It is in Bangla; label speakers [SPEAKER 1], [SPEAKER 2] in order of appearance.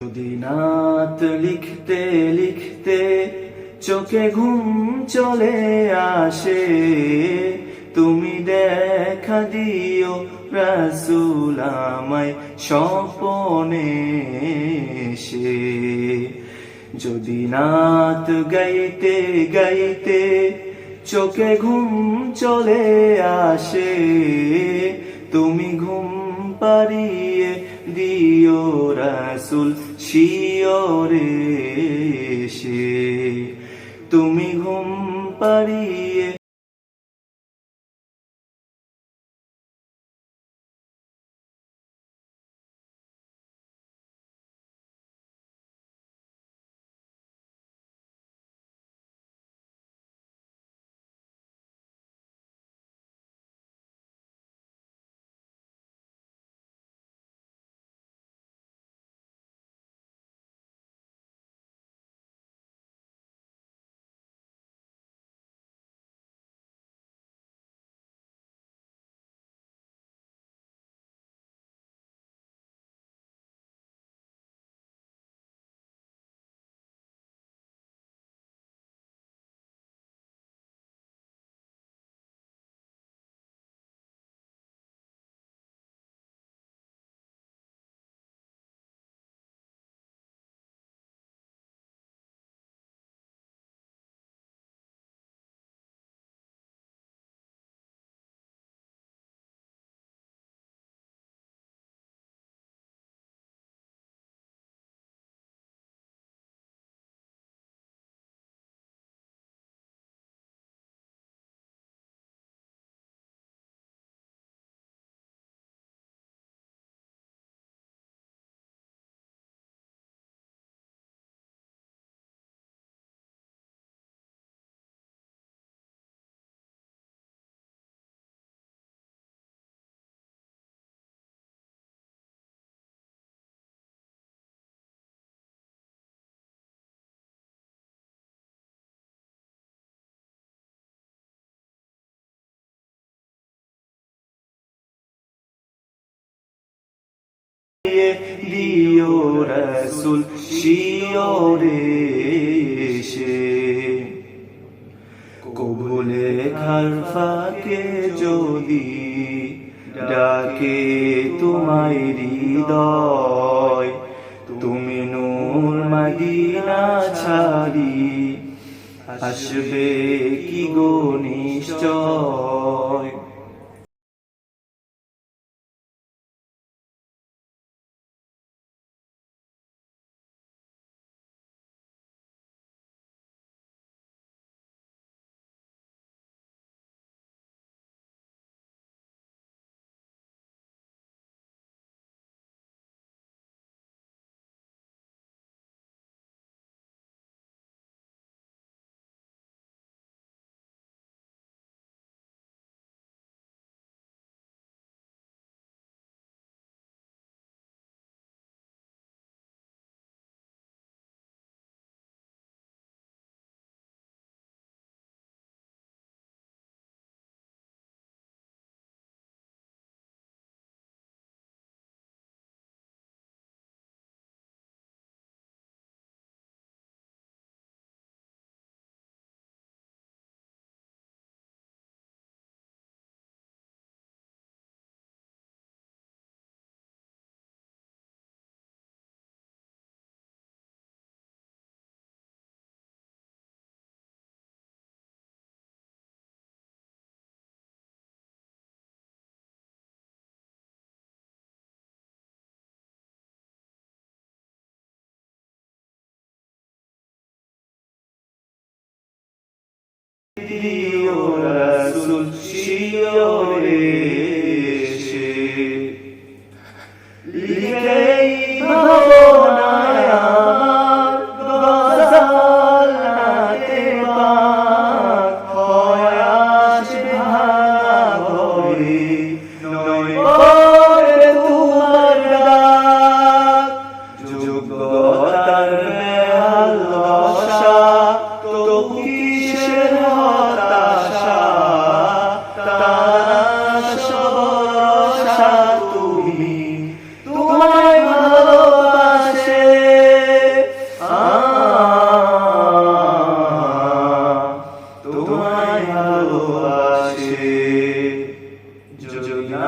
[SPEAKER 1] যদি নাত লিখতে লিখতে চোখে ঘুম চলে আসে। তুমি দেখা দিও রাসুল আমায় স্বপনে এসে। যদি নাত গাইতে গাইতে চোখে ঘুম চলে আসে, তুমি ঘুম পারিয়ে দিও রাসুল শিওরে সে তুমি ঘুম পারিয়ে দিও রসুল শিওরে সে কবুলে খারফাকে যদি ডাকে তোমায় হৃদয়, তুমি নূর মদিনা ছাড়ি। আসবে কি গো নিশ্চয়? দিও রসুল শিওরে যদি না